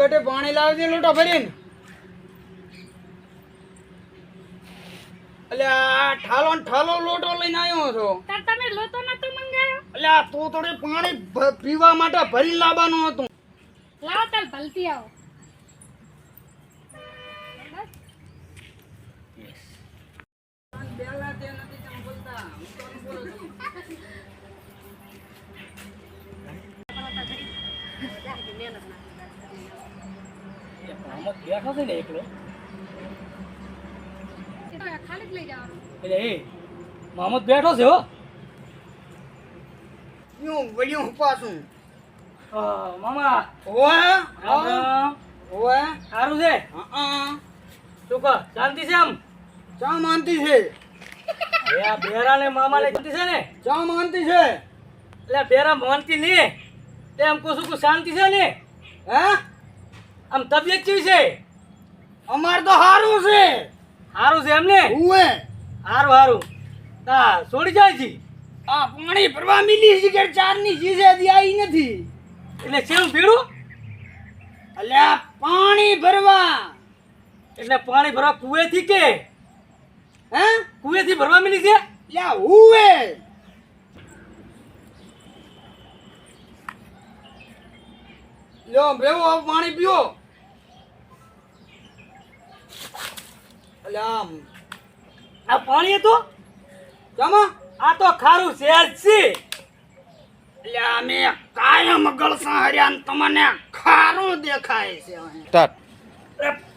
બેટે પાણી લાવજે લોટો ભરીને એટલે આ ઠાલો ને ઠાલો લોટો લઈને આવ્યો છો. તમે લોતો નતો મંગાયો? એટલે તું થોડી પાણી પીવા માટે ભરી લાવવાનું હતું. લાવો તાલ ભલતી આવો. બેઠો છે ને એકલો. એટલે એ મામદ બેઠો છે હો. હું વળ્યું પાછું. મામા. ઓવે રામ રામ. સારું છે? હા શું કહો શાંતિ છે આમ? ચા માનતી છે. એ આ બેરા ને મામા ને શાંતિ છે ને? ચા માનતી છે. એટલે બેરા માનતી નહીં. એમ કહું છું શાંતિ છે ને? હે? આમ તબિયત કેવી છે? અમાર તો હારું છે. સારું છે એમને? ઉવે સારું હારું. તા છોડી જાય છે? આ પાણી ભરવા મિલી છે કે ચારની હજી આવી નથી. એટલે શેનું પીડું અલ્યા પાણી ભરવા. એટલે પાણી ભરવા કુવેથી કે? હે? કુવેથી ભરવા મિલી છે? લ્યા હુવે. લ્યો બેવો પાણી પીઓ. આમ આ પાણી હતું? જમા. આ તો ખારું છે. અલ્યા અમે કાયમ ગળસા હર્યા તમને ખારું દેખાય છે.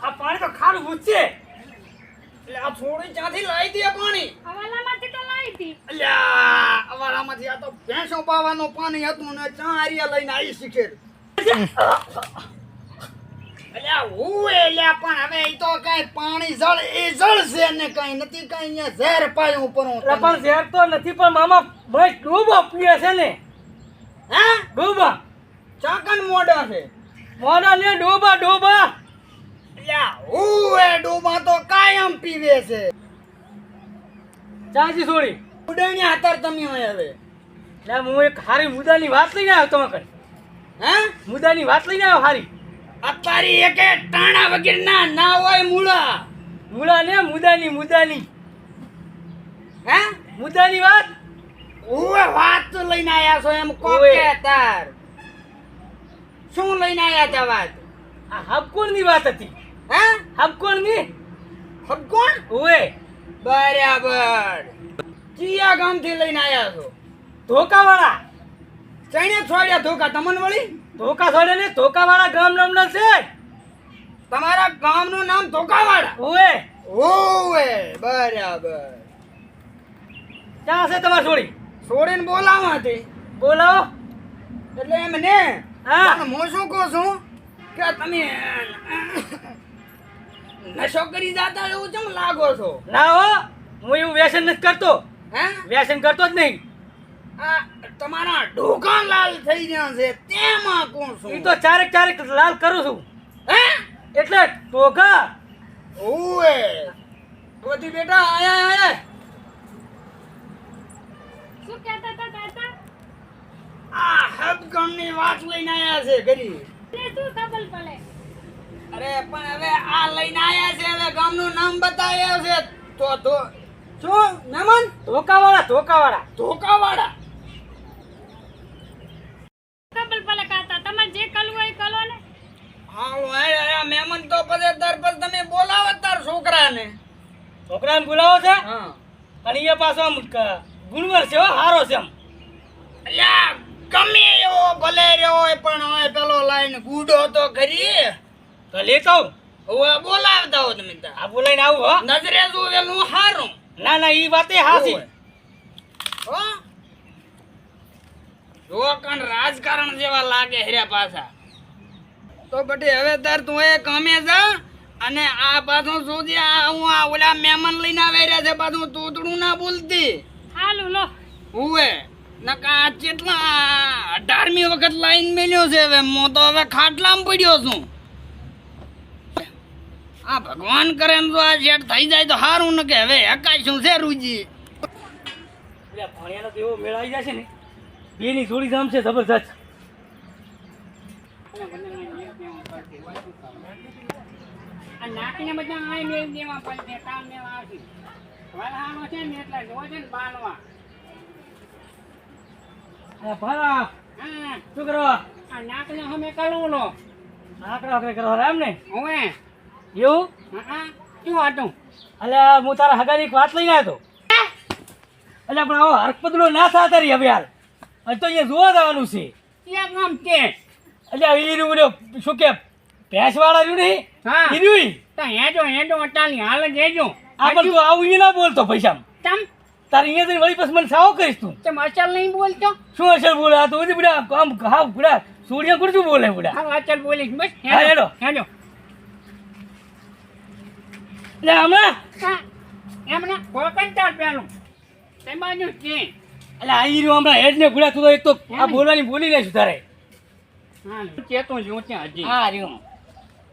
આ પાણી તો ખારું પૂછશે એટલે આ છોડી ક્યાંથી લાવી દે પાણી? હવાલામાંથી તો લાવી હતી. અલ્યા અવારામાંથી આ તો ભેંસો પાવાનું પાણી હતું ને ચા હારિયા લઈને આવી શીખે. અલ્યા હું એલ્યા પણ હવે ઈ તો કઈ પાણી જળ એ જળ છે ને કઈ નથી કઈ અહીંયા ઝેર પાયું ઉપર હું પણ ઝેર તો નથી પણ મામા બસ ડૂબો પીએ છે ને. હે? ડૂબા. ચાકન મોડા છે. મોડા ને ડૂબા ડૂબા. અલ્યા હું એ ડૂબા તો કાયમ પીવે છે. ચાંચી છોડી. ઉડાણી હાતર તમે હોય હવે. હું એક હારી મુદ્દાની વાત લઈને આવ્યો તમે કઈ હે? મુદ્દાની વાત લઈને આવ્યો હારી. અત્યારે એકે ટાણા વગર ના ના હોય મૂળા. મૂળા ને મુદાની મુદાની. હે? મુદાની વાત? ઓવે વાત તો લઈને આયા છો એમ કો કે તાર. શું લઈને આયા તા વાત? આ હબકોણની વાત હતી. હે? હબકોણની હબકોણ ઓએ બરાબર. ચિયા ગામથી લઈને આયા છો. ધોકા વાળા ચણે છોડ્યા ધોકા તમને વળી? ધોકા છોડે ને ધોકા વાળા ગામ ના છે. તમારા ગામનું નામ ધોકાવાડા ઓએ ઓએ બરાબર. ક્યાં છે તમારી છોડી? છોડીને બોલાવા હતી બોલાવો. એટલે એમ ને હા. હું શું કહું છું કે તમે નશો કરી જાતા એવું કેમ લાગો છો? ના હો હું એવું વ્યસન નથી કરતો. હે? વ્યસન કરતો જ નહીં. તમારા ઢોકા લાલ થઈ ગયા છે તેમાં કોણ એ છું તો ચારેક ચારેક લાલ કરું છું. હે? એટલે ઢોકા ઓએ બધી બેટા આયા આયા શું કહેતા હતા દાદા આ હબગણની વાત લઈને આયા છે ગરી તે શું ખબર પડે? અરે પણ હવે આ લઈને આયા છે હવે ગામનું નામ બતાવ્યા છે. તો તો શું? નમન ધોકાવાળા ધોકાવાળા. ધોકા ધોકાવાડા ખબર પડે જે કરવું હોય એ કરો ને. હા મહેમાન તો પછી દર પર તમે બોલાવો તાર છોકરાને. છોકરાને બોલાવો છે? હા. અને એ પાછો આમ ગુણવર છે હો હારો છે આમ અલ્યા ગમે એવો ભલે રહ્યો હોય પણ હવે પેલો લાઈન ગુડો તો ખરી. તો લેતો. હવે બોલાવતા હો તમે આ બોલાઈને આવું હો. નજરે જોવેલું હારું. ના ના એ વાતે હાસી. હો? જો કણ રાજકારણ જેવા લાગે હેર્યા પાછા. તો બટી હવે તાર તું એ કામે જા અને આ પાછું સુધી આ હું આ ઓલા મહેમાન લઈને આવે રહ્યા છે પાછું તૂતડું ના બોલતી. હાલું લો. હુએ નકા આ કેટલા અઢારમી વખત લાઈન મેલ્યો છે હવે. હું તો હવે ખાટલામાં પડ્યો છું. આ ભગવાન કરે એમ તો આ જેટ થઈ જાય તો સારું ને કે હવે હકાય શું છે રૂજી? ભણ્યાનો તો એવો મેળ આવી છે ને. બેની જોડી જામ છે જબરજસ્ત. ને બધા આઈ મેળ દેવા પડશે આવશે છે ને એટલે ને હા. શું કરો? આ નાકને હમે કલુનો આકડા આકડા કરવા રામ ને? હવે. એવું? હા શું અલ્યા હું તારા હગાની એક વાત લઈને આવ્યો હતો અલ્યા પણ આવો હરકપદલો ના થા તારી હવે યાર હજી તો અહીંયા જોવા જવાનું છે. ત્યાં કામ કે? એટલે એ રહ્યું ઓલો શું કે ભેંસવાળા રહ્યું નહીં? હા. એ રહ્યું ઈ. તો હેજો હેજો અટાલી હાલ જેજો આ પણ તું આવું અહીંયા ના બોલતો પૈસા તમ તારે અહીંયા જઈને વળી પછી મને સાવ કરીશ તું. તેમ અચલ નહીં બોલતો? શું અચલ બોલે? આ તો બધી બધા આમ હાવ બુડા સૂર્ય કુરતું બોલે બુડા હા અચલ બોલીશ બસ. હા, હેડો. હેજો એટલે હમણાં? એમને કોકન કોકંટાળ પેલું તેમાં છે. એટલે આ રહ્યો હમણાં હેડ ને ભૂલા તું તો એક તો આ બોલવાની બોલી લેશું તારે. હા ચેતું છું ત્યાં હજી. હા રહ્યો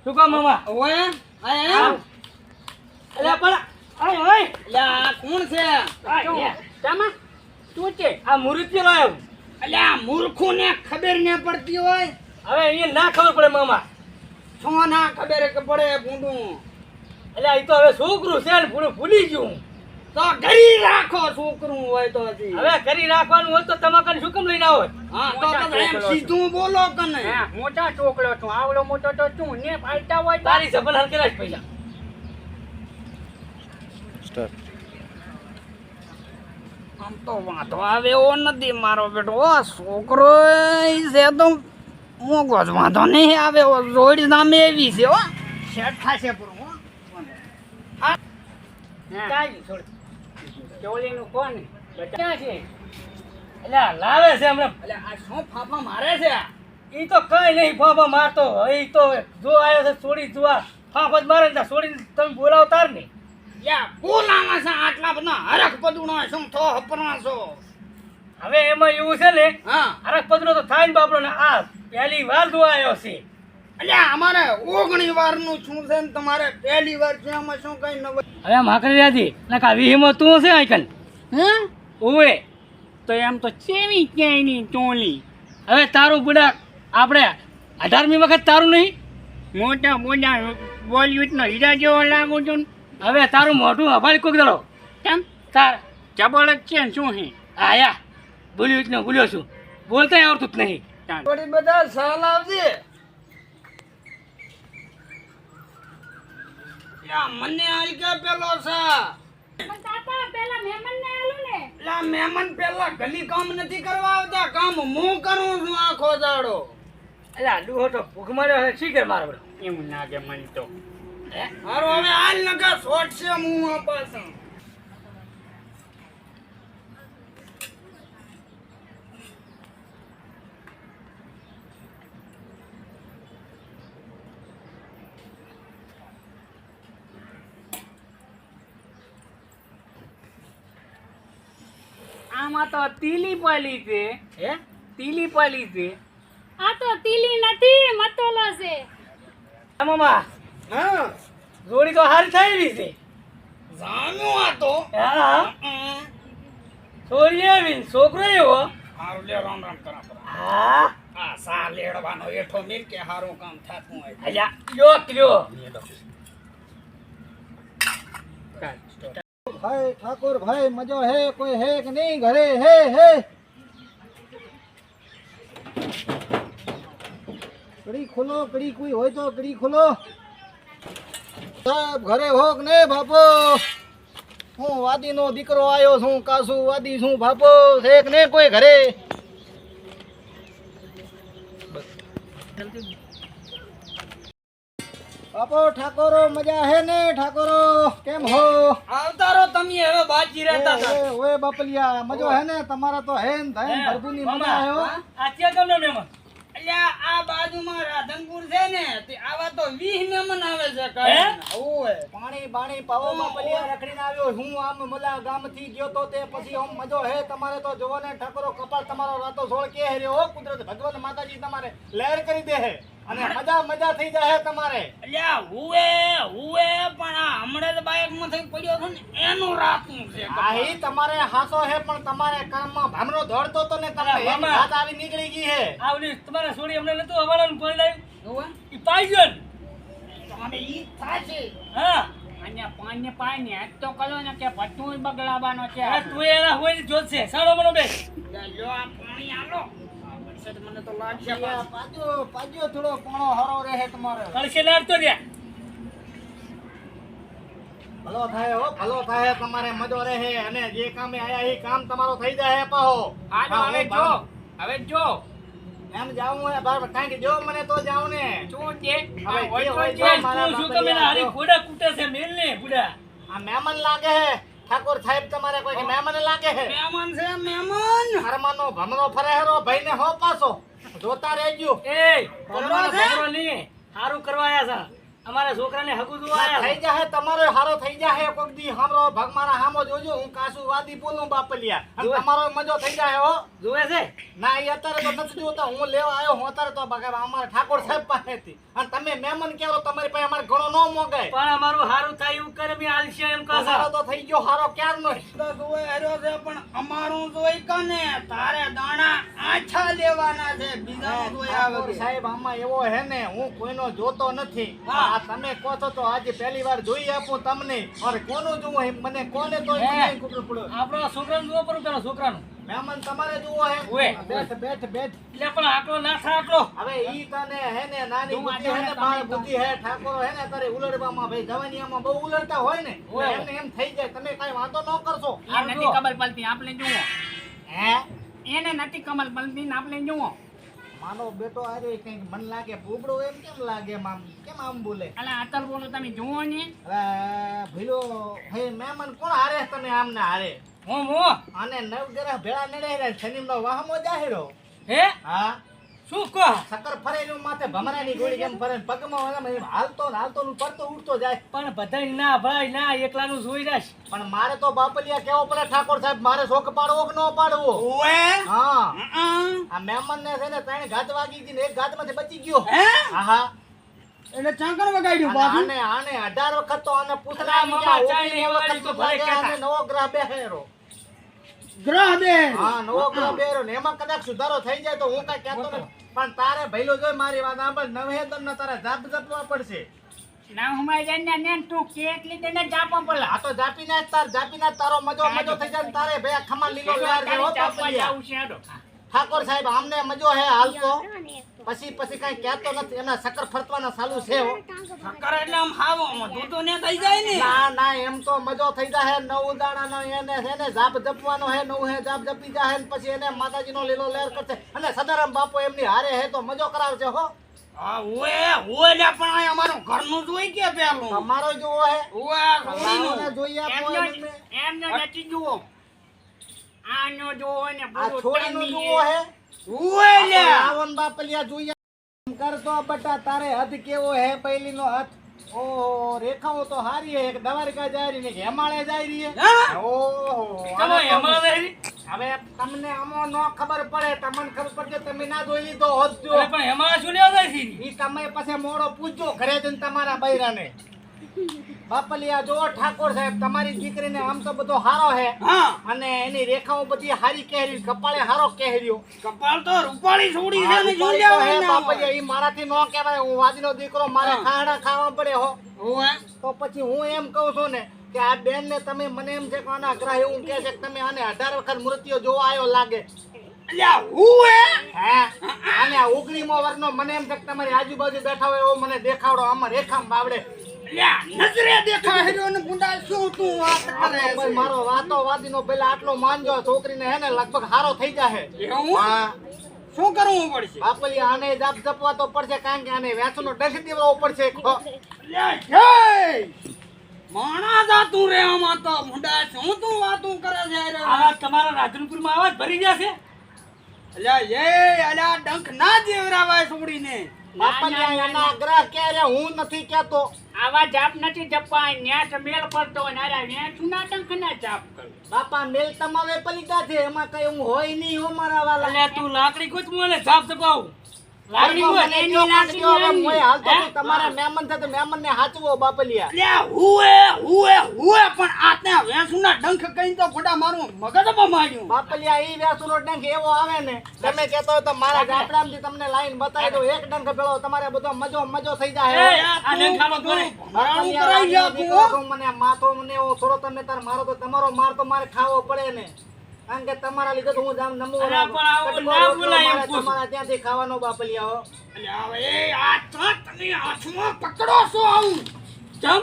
શું કામ મામા ઓએ આવ. અલ્યા પણ આય આય અલ્યા કોણ છે? તામા શું છે? આ મુરુત્ય લાયો. આ મૂર્ખું ને ખબર ને પડતી હોય. હવે અહીંયા ના ખબર પડે મામા. શું ના ખબર કે પડે ભૂંડું? એટલે એ તો હવે છોકરું છે ને ભૂલી ગયું તો ઘરી રાખો છોકરું હોય તો હજી. હવે કરી રાખવાનું હોય તો તમાકન શું કેમ લઈને આવો? હા તો તમે એમ સીધું બોલો કને મોટા છોકરો છું. આવડો મોટો તો તું ને ફાલતા હોય તારી જબલ હરકેલા જ પૈસા? આમ તો વાંધો આવે એવો નથી મારો બેટો. ઓ છોકરો છે તો મોગો જ વાંધો નહીં આવે રોડ જોડી નામે એવી છે હો. સેટ થશે પૂરું હા. કાંઈ છોડ. ચોલીનું કોણ? ક્યાં છે? એટલે લાવે છે હમણાં. એટલે આ શું ફાફા મારે છે? એ તો કઈ નહીં ફાફા મારતો. એ તો જો આવ્યો છે છોડી જોવા ફાફા જ મારે ને છોડી તમે બોલાવતા ને. યા બોલાવા છે આટલા બધા હરખ પદુણો શું થો હપરા છો? હવે એમાં એવું છે ને હા. પદુણો તો થાય ને બાપડો ને આ પહેલી વાર જોવા આવ્યો છે. એટલે અમારે ઓગણી વારનું શું છે ને તમારે પહેલી વાર છે આમાં શું કઈ નવ હવે માકડી રાજી. નકા વિહીમાં તું છે આઈકન? હે? ઓવે. તો એમ તો ચેવી ક્યાંયની ચોલી હવે તારું બુડા આપણે અઢારમી વખત તારું નહીં? મોટા મોટા બોલિવૂડ નો હીરા જેવો લાગુ છું હવે તારું મોઢું હભાળી કોક દડો. કેમ? તાર ચબળ જ છે ને શું હે? આયા બોલ્યું જ ને બોલ્યો છું. બોલતા આવડતું જ નહીં. થોડી બધા સહલ આવજે. મને હાલ કે પેલો છે. પણ તાતા પેલા મહેમાનને આલું ને. લા મહેમાન પેલા ગલી કામ નથી કરવા આવતા. કામ હું કરું છું આખો દાડો? એટલે દુહો તો ભૂખ માર્યો હે શી કે મારો એવું ના કે મન તો. મારો હવે હાલ નકા શોર્ટ છે હું આ પાછો આમાં તો તીલી પાલી છે. હે? તીલી પાલી છે. આ તો તીલી નથી મતોલો છે. હા, મામા. હા. જોડી તો હાર થાય એવી છે. જાનો આ તો. હા. છોરી આવી છોકરો એવો. હારું લે રામ રામ કરા હા. આ સા લેડવાનો એઠો મિલ કે હારું કામ થાતું હોય. અલ્યા યો લ્યો. ભાઈ ઠાકોર ભાઈ મજો હે, કોઈ હે કે નહીં? ઘરે હે હે? કડી ખોલો, કડી કોઈ હોય તો કડી ખોલો. સાહેબ, ઘરે હો કે નહીં, બાપો? હું વાદીનો દીકરો આવ્યો છું, કાસુ વાદી છું, બાપો? છે નહીં કોઈ ઘરે? બાપો ઠાકોરો મજા હે ને ઠાકોરો? કેમ હો? આવતારો તમે હવે બાજી રહેતા હતા. ઓએ, ઓએ બાપલિયા મજો હે ને? તમારા તો હે ને ધન ભરપૂરની મજા હો આ ત્યાં ગમનો મહેમાન અલ્યા આ બાજુમાં રાધનપુર છે ને તે આવા તો 20 મેમન આવે છે કાયમના. ઓય પાણી બાણી પાવો બાપલિયા રખડીને આવ્યો હું આમ મલા ગામથી ગયો તો તે પછી આમ મજો હે. તમારે તો જોવો ને ઠાકોરો કપાળ તમારો રાતો સોળ કે હે હો. કુદરત ભગવાન માતાજી તમારે લહેર કરી દે હે. અને મજા મજા થઈ જાય તમારે. અલ્યા હુએ હુએ પણ આ હમણે જ બાઇકમાંથી પડ્યો છે ને એનું રાતું છે આહી તમારે હાસો હે પણ તમારે કામમાં ભામરો દોડતો તો ને તમને એમ વાત આવી નીકળી ગઈ હે. આવલી તમારે છોડી અમને નતું હવાલાનું લાવ્યું? ઓય? ઈ પાઈજન અમે ઈ થાશે. હા. અને પાણી ને આજ તો કલો ને કે ભટ્ટું બગડાવાનો છે હવે તું એના હોય જોતશે સાડો મનો બે લો આ પાણી આલો. આ મને તો લાગશે પાજો પાછો થોડો પોણો હરો રહે તમારે. કળશે નાખતો રહ્યા. ભલો થાય હો ભલો થાય તમારે મજો રહે અને જે કામે આયા એ કામ તમારો થઈ જાય પાહો. હવે જો હવે જો. એમ જાવું હે બાર કારણ કે જો મને તો જાવ ને શું છે હવે છે. એ તું શું તમે હારી ફોડા કૂટે છે મેલ ને બુડા આ મહેમાન લાગે હે. ઠાકોર સાહેબ તમારે કોઈ મહેમાન લાગે છે? મહેમાન છે મહેમાન. ઘરમાંનો ભમરો ફરે ભાઈ ને હો પાછો. જોતા રહેજો. એ ભમરો ભમરો નહીં. સારું કરવા આયા છે. અમારા છોકરાને હગું જોવા થઈ જાહે તમારો હારો થઈ જાહે કોક દી હામરો ભગમાના હામો જોજો હું કાસુ વાદી બોલું બાપલિયા. અને તમારો મજો થઈ જાહે હો. જોવે છે? ના એ અત્યારે તો નથી જોતા હું લેવા આવ્યો હું અત્યારે તો બગા અમારા ઠાકોર સાહેબ પાસેથી. અને તમે મહેમાન કેવો તમારી પાસે અમારે ઘણો ન મોગાય પણ અમારું હારું થાય એવું કરે મેં આલશે એમ કહો સારો તો થઈ ગયો હારો ક્યાર તો જોવે હાર્યો છે પણ અમારું જોઈ કને? તારે દાણા આછા લેવાના છે બીજા જોયા આવે સાહેબ આમાં એવો હે ને હું કોઈનો જોતો નથી. હા. આ તમે કહો છો તો આજે પહેલી વાર જોઈ આપું તમને. અરે કોનું જોવું હે? મને કોને તો આપણો છોકરાનું જોવો પડું પેલા છોકરાનું. મહેમાન તમારે જોવો હે. બેઠ બેઠ બેઠ. એટલે પણ આટલો ના થા આટલો હવે ઈ તને હે ને નાની બુદ્ધિ હે ને બાળ બુદ્ધિ હે ઠાકોર હે ને તારે ઉલડવામાં ભાઈ જવાનીયામાં બહુ ઉલડતા હોય ને એમને એમ થઈ જાય. તમે કઈ વાંધો ન કરશો. આ નથી કમલ પલતી આપણે જુઓ. હે? એને નથી કમલ પલતી આપણે જુઓ. માનો બેટો આજે કંઈક મન લાગે બુબડો એમ કેમ લાગે આમ? કેમ આમ બોલે? અલા આતલ બોલો તમે જુઓ ને. ભીલો ભાઈ મહેમાન કોણ હારે તમે આમ ને હારે? હું હું? અને નવ ગ્રહ ભેળા નડે રે શનિનો વાહમો જાહેરો. હે? હા. શું કહો? સકર ફરેલું માથે ભમરાની ગોળી કેમ ફરે પગમાં આમ હાલતો ને હાલતો ને પડતો ઉડતો જાય. પણ બધાય ના ભાઈ ના એકલાનું જોઈ રાખ પણ મારે તો બાપલિયા કેવો પડે ઠાકોર સાહેબ મારે શોખ પાડવો કે ન પાડવો? ઓવે? હા. આ મહેમાન ને છે ને ત્રણ ઘાત વાગી ગઈ ને એક ઘાતમાંથી બચી ગયો. હે? હા હા એટલે ચાકર વગાડ્યું અને આને આને અઢાર વખત તો આને મામા, તો ભલે લાગે, નવો ગ્રહ બેહેરો. ગ્રહ દે. હા નવો ગ્રહ ને એમાં કદાચ સુધારો થઈ જાય તો હું કઈ કહેતો નથી. પણ તારે ભઈલો જોઈ મારી વાત સાંભળ નવે દમ તારે જાપ જપવા પડશે. ના હુમાય જાય ને ને તું કે એટલી તેને જાપો પેલા આ તો જાપીને જ તાર જાપી ના તારો મજો મજો થઈ જાય તારે ભઈ ખમા લીલો લાર જેવો જાપવા પાપલિયા. આવું છે. ઠાકોર સાહેબ આમને મજો હે હાલતો. પછી પછી કઈ કહેતો નથી એના સકર ફરતવાના ચાલુ છે હો. એટલે આમ હાવો દૂધો ને થઈ જાય ને. ના ના એમ તો મજો થઈ જાય નવ દાણાનો એને છે ને જાપ જપવાનો હે નવ હે જાપ જપી જાય ને પછી એને માતાજીનો લીલો લહેર કરશે. અને સદારામ બાપુ એમની હારે હે તો મજો કરાવશે હો. હા ઓએ ઓએ લે પણ આ અમારું ઘરનું જોઈ કે પેલું? તમારો જોવો હે ઓએ. જોઈએ નથી જુઓ. આનો જુઓ ને આ છોડીનું જોવો હે? ઓએ લે રાવણ બાપલિયા જોઈએ. કરતો બટા તારે હદ કેવો હે પહેલીનો હાથ ઓહો રેખાઓ તો હારી હે. એક દ્વારકા જાય રહી ને હેમાળે જાય રહી હે. ઓહો ચલો હેમાળે હવે તમને આમો ન ખબર પડે તમને ખબર પડે તમે ના જોઈ લીધો હોત જો. પણ હેમાળે શું લેવા જાય છે? ઈ તમે પછી મોડો પૂછજો ઘરે જઈને તમારા બૈરાને. બાપલિયા જો ઠાકોર સાહેબ તમારી દીકરીને આમ તો બધો હારો હે. અને એની રેખાઓ બધી હારી કહેરી કપાળે હારો કહેર્યો. કપાળ તો રૂપાળી છોડી છે ને રૂપાળી હે બાપલિયા ઈ મારાથી નો કહેવાય. હું વાદીનો દીકરો મારે ખાણા ખાડા ખાવા પડે હો. ઓએ તો પછી હું એમ કહું છું ને કે આ બેન ને તમે મને એમ છે કે આના ગ્રહ એવું કહે છે કે તમે આને અઢાર વખત મૃત્યુ જોવા આવ્યો લાગે. હે આજુબાજુ બેઠા હોય એવો મને દેખાડો. આમાં રેખામાં બાવડે નજરે દેખા હીરો ને ગુંડા શું તું વાત કરે મારો વાતો વાદીનો પેલા આટલો માનજો છોકરીને હે ને લગભગ હારો થઈ જાહે. એવું? શું કરવું પડશે? બાપલી આને જાપ જપવા તો પડશે કારણ કે આને વ્યાસનો ડખ દેવો પડશે માણા જાતું રે આમાં તો મુંડા શું તું વાતું કરે છે? આ તમારા રાધનપુરમાં આવાજ ભરી જશે? ડંખ ના ગ્રહ કે હું નથી કેતો. આવા જાપ નથી જપવા ન્યાસ મેળ પડતો અરે ન્યાસ ના ના જાપ કરો. બાપા મેલ તમાવે પલિકા છે એમાં કઈ હું હોય નહીં હો મારા વાલા. તું લાકડી કોચ મને જાપ દબાવું લાકડી મને એની કયો લાકડી કાંકરીઓ, હવે એની. મોય હાલતો હે? છું. તમારા મહેમાન છે તો મહેમાનને હાચવો બાપલિયા. લ્યા હુએ હુએ હુએ પણ આ વેસુના ડંખ કઈ તો ફોટા મારું મગજમાં માર્યું બાપલિયા ઈ વ્યાસુનો ડંખ એવો આવે ને તમે કહેતો હોય તો મારા ગામડામાંથી તમને લાઈન બતાવી દો એક ડંખ ભેળો તમારે બધો મજો મજો થઈ જાય આ ડંખાનો કરાઈ મને માથો મને એવો થોડો તમે તાર મારો તો તમારો માર તો મારે ખાવો પડે ને. કારણ કે તમારા લીધે તો હું જામ નમો અરે પણ આવું ના બોલાય એમ મારે પૂછું. તમારા ત્યાંથી ખાવાનો બાપલિયા હો અલ્યા હવે આ તો તમે હાથમાં પકડો છો આવું. જમ.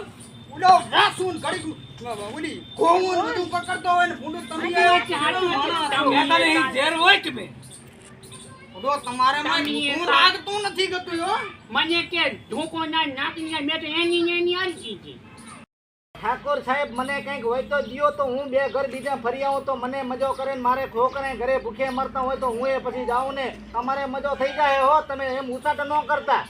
ઉડો રાસુન ઘડી ઘોંઘું ને બધું પકડતો હોય ને ફૂંડું તમે અહીં ઝેર હોય કે મેં ઉડો તમારે માં હું તો- લાગતું નથી ગતું યો મને કે ઢોકો ના નાખી જાય મેં તો એની ને એની આલી દીધી ઠાકોર સાહેબ, મને કંઈક હોય તો દિયો તો હું બે ઘર બીજા ફરી આવું, તો મને મજો કરે ને મારે છોકરે ઘરે ભૂખે મરતા હોય તો હું એ પછી જાઉં ને. તમારે મજો થઈ જાય હો, તમે એમ ઉસાટ ન કરતા.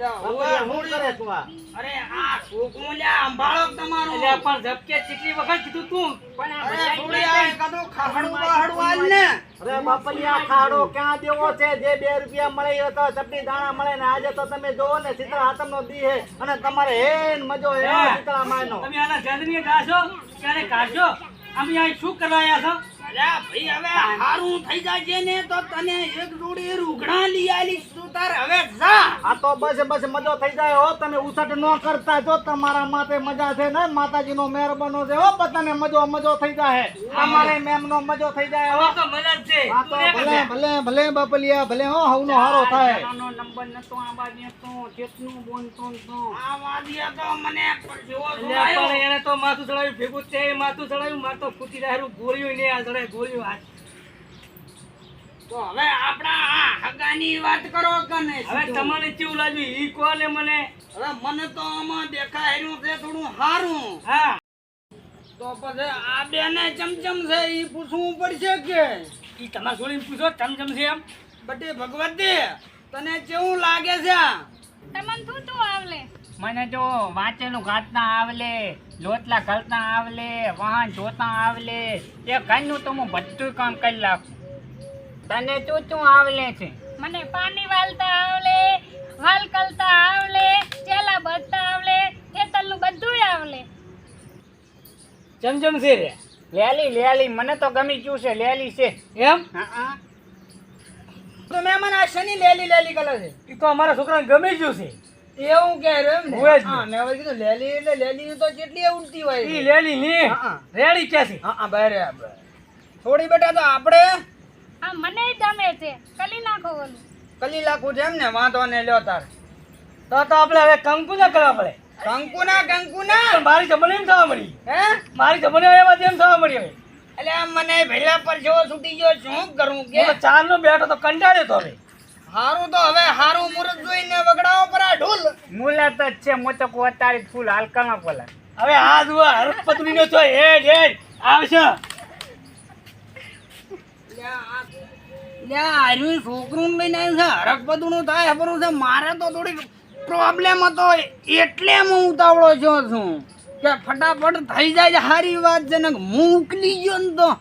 લ્યા, બાપલિયા, હવે શું કરે તું આ? અરે આ છોકરું લ્યા સંભાળો એટલે પણ ઝબકે કેટલી વખત કીધું તું. પણ આ અરે બધાય થોડી આ એકાદું ખાહડું બાહડું આલ ને. અરે બાપલિયા ખાડો ક્યાં દેવો છે? જે બે રૂપિયા મળે એ તો ચપટી દાણા મળે ને આજે તો તમે જોવો ને સીતળા હાથમ નો દી હે અને તમારે હેન મજો હે હે. માયનો. તમે આના ઝેરની ગાશો ક્યારે કાઢશો અમે અહીં શું કરવા આવ્યા છો? અલ્યા ભાઈ હવે હારું થઈ જાય ને તો તને એક જોડી રૂગણા લઈ આલીશ. તું તાર હવે જા. આ તો બસ બસ મજો થઈ જાય હો. તમે ઉછટ ન કરતા જો તમારા માથે મજા છે ને? માતાજી નો મહેરબાનો છે હો બધાને મજો મજો થઈ જાય તમારે મેમ નો મજો થઈ જાય હો. તો મજા છે. આ તો ભલે ભલે. ભલે બાપલિયા ભલે હો હવનો હારો થાય. નંબર નતો આ બાજુ તો જેટલું બોલતો તો આ વાદિયા તો મને જો જો એને તો માથું ચડાવ્યું ભેગું છે એ માથું ચડાવ્યું માર તો ફૂટી રહ્યું ગોળીઓ ને આ ચડાય ગોળીઓ હાથ તો હવે આપણા આ હગાની વાત કરો કને હવે તમને કેવું લાગ્યું? ઈ કહો મને? હવે મને તો આમાં દેખાય છે થોડું હારું. હા. તો પછી આ બેને ચમચમ છે ઈ પૂછવું પડશે કે? ઈ તમારે છોડીને પૂછો ચમચમ છે એમ? બટી ભગવતી તને કેવું લાગે છે? તમને શું શું આવલે? મને જો વાંચેલું ગાતા આવલે લોટલા ઘલતા આવલે વાહન જોતા આવલે. એ ઘરનું તો હું બધું કામ કરી નાખું. તને તું તું આવલે છે? મને પાણી વાળતા આવલે વાલ કલતા આવલે ચેલા બળતા આવલે ખેતરનું બધું આવલે. ચમચમ છે રે. લેલી લેલી મને તો ગમી ગયું છે લેલી છે. એમ? હા તો મેં મને આ શની લેલી લેલી કલર છે? એ તો અમારા છોકરાને ગમી ગયું છે. એવું કે એમ જ ને. હા મેં હવે કીધું લેલી એટલે લેલી તો કેટલી ઉડતી હોય. એ લેલી ની. રેડી ક્યાંથી? છે હા બરાબર. થોડી બેટા તો આપણે આ મને ગમે છે. કલી નાખો ઓલું. કલી નાખું છે એમ ને? વાંધો ને લ્યો તાર. તો તો આપણે હવે કંકુ ના કરવા પડે. કંકુના કંકુના ના. મારી જમણે એમ થવા મળી. હે? મારી જમણે એમાં એમ થવા મળી હવે. એટલે આમ મને ભેલા પર જેવો છૂટી ગયો શું કરું કે? હું ચાર નો બેઠો તો કંટાળ્યો તો હવે. હારું તો હવે હારું મુરત જોઈને વગડાવો પર આ ઢોલ. મુલાત જ છે મોચકો કોતારી ફૂલ હાલકામાં પોલા. હવે આ જુઓ હરપતરી નો છો હેડ હેડ આવશે. લ્યા આર્યું છોકરું લઈને આવ્યું છે હરકપદુનું થાય છે? મારે તો થોડીક પ્રોબ્લેમ હતો, એટલે હું ઉતાવળો છો છું. કે ફટાફટ થઈ જાય છે, સારી વાત છે ને ગયો ને તો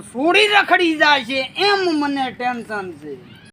છોડી રખડી જાય છે એમ મને ટેન્શન છે.